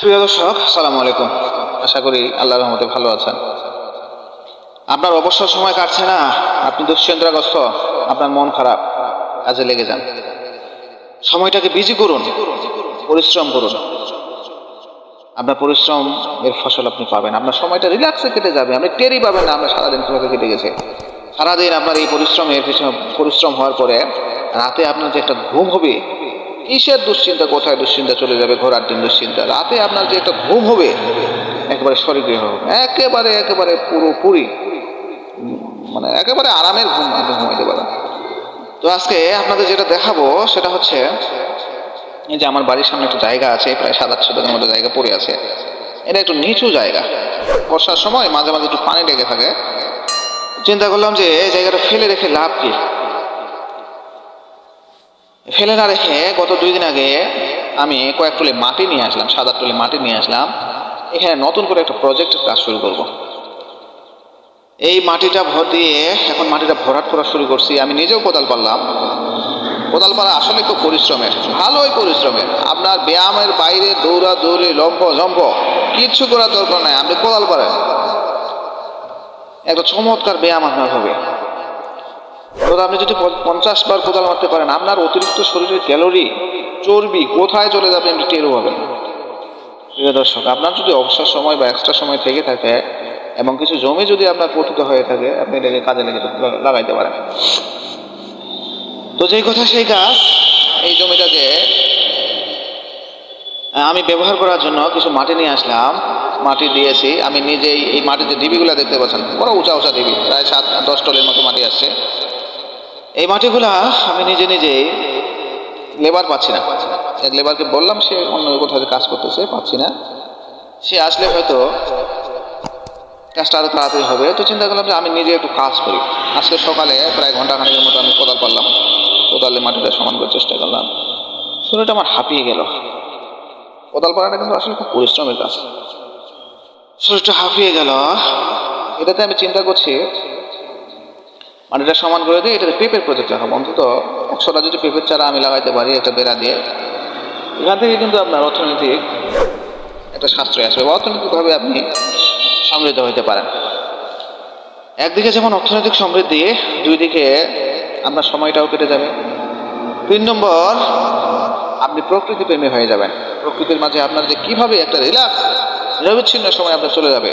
প্রিয় দর্শক সালাম আলাইকুম। আশা করি আল্লাহর রহমতে ভালো আছেন। আপনার অবসর সময় কাটছে না? আপনি দুশ্চিন্তাগ্রস্ত, আপনার মন খারাপ, কাজে লেগে যান। সময়টাকে বিজি করুন, পরিশ্রম করুন। আপনার পরিশ্রম এর ফসল আপনি পাবেন। আপনার সময়টা রিল্যাক্সে কেটে যাবে। আপনি টেরই পাবেন না আপনার সারাদিন কীভাবে কেটে গেছে। সারাদিন আপনার এই পরিশ্রমের পিছনে, পরিশ্রম হওয়ার পরে রাতে আপনার যে একটা ঘুম হবে কিসের দুশ্চিন্তা, কোথায় দুশ্চিন্তা? চলে যাবে ঘোরার দিন দুশ্চিন্তা। রাতে আপনার যে একটা ঘুম হবে, একেবারে স্বর্গীয় হবে। একেবারে একেবারে পুরোপুরি মানে একেবারে আরামের ঘুম আপনি ঘুমাইতে পারেন। তো আজকে আপনাদের যেটা দেখাবো, সেটা হচ্ছে যে আমার বাড়ির সামনে একটা জায়গা আছে, প্রায় সাত আটশো দিনের মতো জায়গা পড়ে আছে। এটা একটু নিচু জায়গা। বর্ষার সময় মাঝে মাঝে একটু পানি লেগে থাকে। চিন্তা করলাম যে, এই জায়গাটা ফেলে রেখে লাভ কি? ফেলে না রেখে গত দুই দিন আগে আমি কয়েক টুলি মাটি নিয়ে আসলাম, সাদা টুলি মাটি নিয়ে আসলাম। এখানে নতুন করে একটা প্রজেক্টের কাজ শুরু করব। এই মাটিটা ভর দিয়ে এখন মাটিটা ভরাট করা শুরু করছি। আমি নিজেও কোদাল পারলাম। কোদাল পাড়া আসলে খুব পরিশ্রমের, ভালোই পরিশ্রমের। আপনার ব্যায়ামের বাইরে দৌড়া দৌড়ি লম্ব জম্প কিচ্ছু করার দরকার নাই। আপনি কোদাল পারেন। একটা চমৎকার ব্যায়াম আপনার হবে। তো আপনি যদি পঞ্চাশ বার কোদাল মারতে পারেন, আপনার অতিরিক্ত শরীরের ক্যালোরি চর্বি কোথায় চলে যাবে আপনি টেরও পাবেন প্রিয় দর্শক, আপনার যদি অবসর সময় বা এক্সট্রা সময় থেকে থাকে এবং কিছু জমি যদি আপনার পতিত হয়ে থাকে, আপনি এটাকে কাজে লেগে লাগাইতে পারেন। তো যেই কথা সেই কাজ, এই জমিটা যে আমি ব্যবহার করার জন্য কিছু মাটি নিয়ে আসলাম। মাটি দিয়েছি। আমি নিজেই এই মাটির মাটিতে ডিবিগুলো দেখতে পাচ্ছেন। বড় উঁচা উঁচা ডিবি প্রায় সাত, দশ টলের মতো মাটি আসছে এই মাটিগুলা আমি নিজে নিজেই লেবার পাচ্ছি না। এক লেবারকে বললাম, সে অন্য কোথাও কাজ করতেছে, পাচ্ছি না। সে আসলে হয়তো কাজটা আরও তাড়াতাড়ি হবে। তো চিন্তা করলাম যে আমি নিজে একটু কাজ করি। আজকে সকালে প্রায় ঘণ্টা খানেকের মতো আমি কোদাল পারলাম। কোদালে মাটিটা সমান করার চেষ্টা করলাম। শরীরটা আমার হাঁপিয়ে গেল। কোদাল পাড়াটা কিন্তু আসলে খুব পরিশ্রমের কাজ। শরীরটা হাঁপিয়ে গেল। এটাতে আমি চিন্তা করছি মাটিটা সমান করে দিয়ে এটাতে পেঁপের প্রজেক্ট লাগাবো অন্তত একশোটা যদি পেঁপের চারা আমি লাগাইতে পারি, একটা বেড়া দিয়ে, এখান থেকে কিন্তু আপনার অর্থনৈতিক একটা সাশ্রয় আসবে বা অর্থনৈতিকভাবে আপনি সমৃদ্ধ হইতে পারেন। একদিকে যেমন অর্থনৈতিক সমৃদ্ধি দুই দিকে আপনার সময়টাও কেটে যাবে। তিন নম্বর, আপনি প্রকৃতি প্রেমী হয়ে যাবেন। প্রকৃতির মাঝে আপনার যে কীভাবে একটা রিল্যাক্স নিরবিচ্ছিন্ন সময় আপনার চলে যাবে।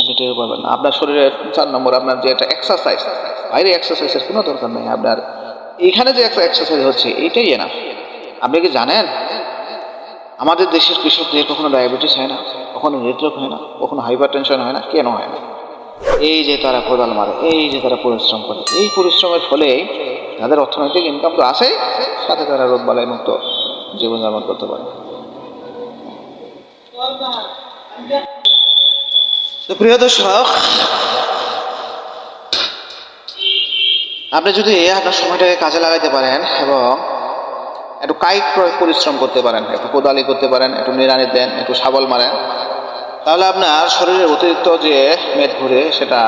আপনি টের না। আপনার শরীরের চার নম্বর আপনার যে একটা এক্সারসাইজ বাইরে এক্সারসাইজের কোনো দরকার নেই। আপনার এখানে যে একটা এক্সারসাইজ হচ্ছে এইটাই না আপনি কি জানেন? আমাদের দেশের কৃষকদের কখনো ডায়াবেটিস হয় না, কখনো হৃদরোগ হয় না, কখনো হাইপার টেনশন হয় না, কেন হয় না? এই যে তারা কোদাল মারে, এই যে তারা পরিশ্রম করে, এই পরিশ্রমের ফলে তাদের অর্থনৈতিক ইনকাম তো আসেই সাথে তারা রোগ বালাই মুক্ত জীবনযাপন করতে পারে। তো প্রিয় দর্শক, আপনি যদি আপনার সময়টাকে কাজে লাগাইতে পারেন এবং একটু কায়িক প্র- পরিশ্রম করতে পারেন, একটু কোদালি করতে পারেন, একটু নিড়ানি দেন, একটু সাবল মারেন, তাহলে আপনার শরীরের অতিরিক্ত যে মেদ ঘুরে সেটা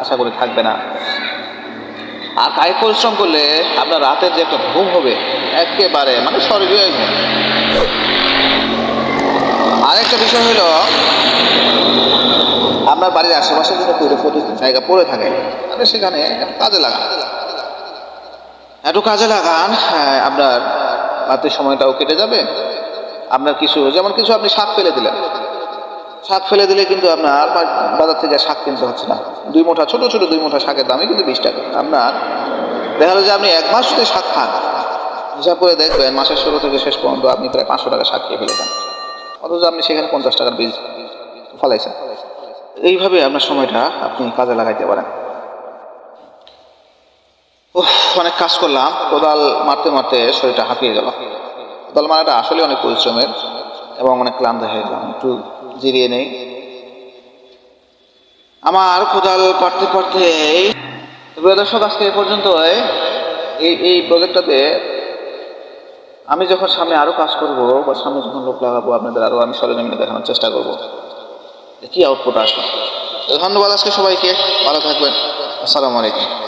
আশা করি থাকবে না। আর কায়িক পরিশ্রম করলে আপনার রাতের যে একটা ঘুম হবে, একেবারে মানে স্বর্গীয় ঘুম। আরেকটা বিষয় হলো আপনার বাড়ির আশেপাশে যদি প্রতিদিন জায়গা পড়ে থাকে তাহলে সেখানে কাজে লাগান। একটু কাজে লাগান হ্যাঁ, আপনার রাতের সময়টাও কেটে যাবে। আপনার কিছু যেমন কিছু আপনি শাক ফেলে দিলেন। শাক ফেলে দিলে কিন্তু আপনার বাজার থেকে শাক কিনতে হচ্ছে না। দুই মুঠা ছোট ছোট দুই মুঠা শাকের দামই কিন্তু বিশ টাকা। আপনার দেখা গেলো যে আপনি এক মাস যদি শাক খান হিসাব করে দেখবেন মাসের শুরু থেকে শেষ পর্যন্ত আপনি প্রায় পাঁচশো টাকা শাক খেয়ে ফেলেছেন। অথচ আপনি সেখানে পঞ্চাশ টাকার বীজ ফলাইছেন। এইভাবে আপনার সময়টা আপনি কাজে লাগাইতে পারেন। উফ, অনেক কাজ করলাম, কোদাল মারতে মারতে শরীরটা হাঁপিয়ে গেল। কোদাল মারাটা আসলে অনেক পরিশ্রমের এবং অনেক ক্লান্ত হয়ে গেলাম, একটু জিরিয়ে নেই। আমার কোদাল পারতে পারতে দর্শক, আজকে এ পর্যন্ত এই এই প্রজেক্টটাতে আমি যখন সামনে আরও কাজ করব বা সামনে যখন লোক লাগাবো, আপনাদের আরও আমি সরজমিনে দেখানোর চেষ্টা করব। কী আউটপুট আসবে ধন্যবাদ আজকে সবাইকে ভালো থাকবেন। আসসালামু আলাইকুম।